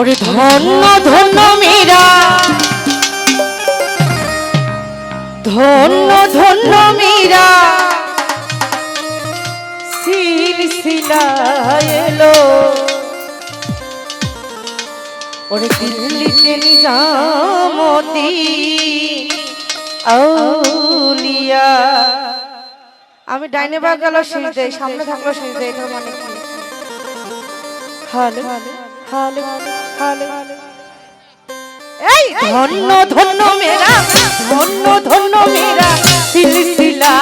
ওরে ধন্য ধন্য মীরা। ধন্য ধন্য মীরা। এলো। ওরে দিল্লিতে নিজামতি আউলিয়া। আমি ডাইনে বা গেল শুনতে সামনে থাকল শুনতে এটা মানে হালে হালে হালে হালে। ধন্য ধন্য মেরা ধন্য ধন্য মেরা সিলসিলা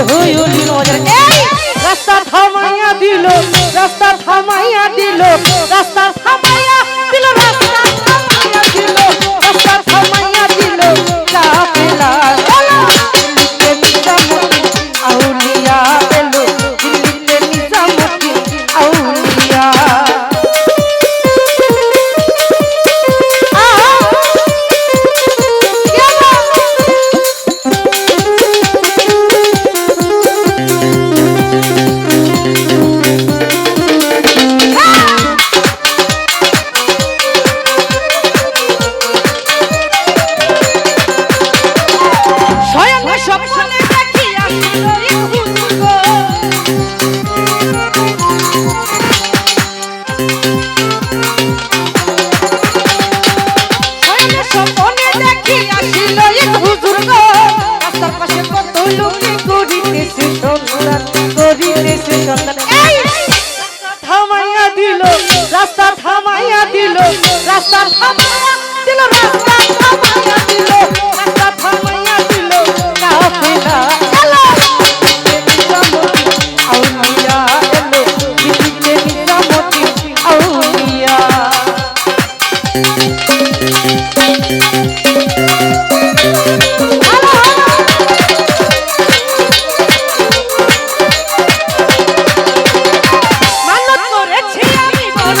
হুই হুই নজর। এই রাস্তা থামাইয়া দিল রাস্তা থামাইয়া দিল রাস্তা থামাইয়া রাস্তার থামাইয়া দিল, রাস্তা থামাইয়া দিল, রাস্তা থামাইয়া দিল। কাহ ফেলা এলো আউ মাইয়া এলো বিচিতে নিরামতি আউ মিয়া মানত করেছি আমি বড়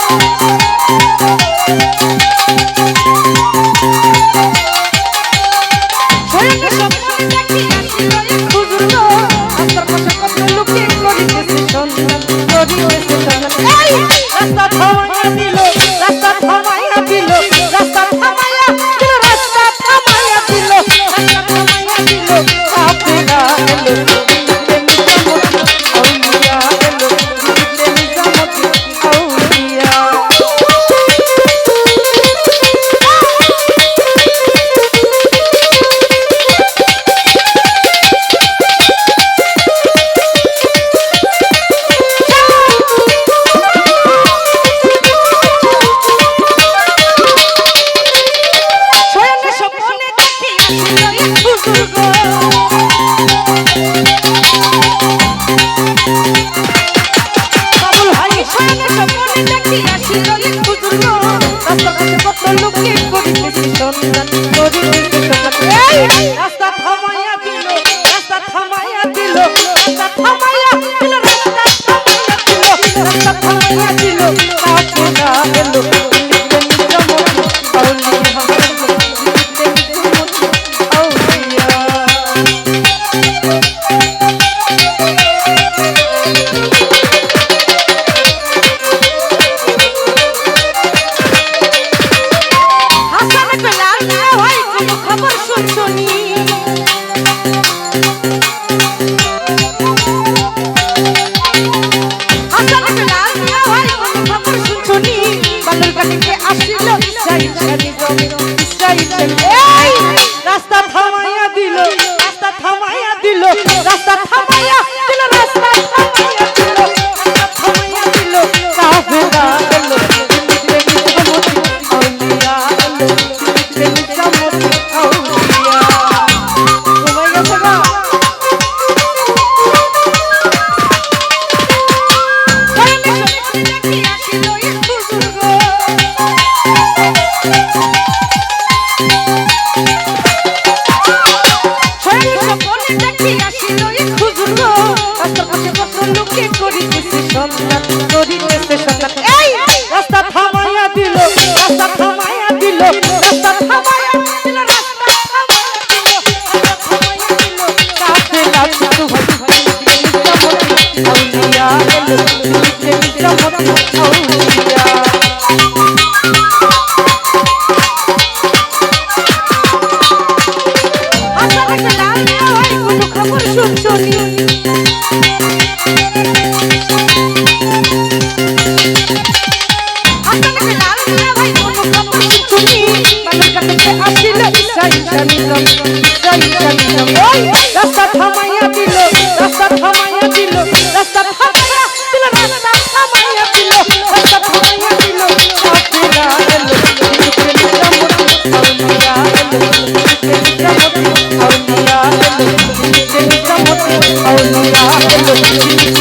ভাঙা দিল রাস্তা স্বপ্ন লোকে করিতেছি সন্ধান করিতেছি সন্ধান আকর্ষণ আচ্ছা, আচ্ছা, আচ্ছা, শুনি রাস্তা থামাইয়া দিল রাস্তা থামাইয়া দিল রাস্তা ভালো খবর শুনছো Thank you.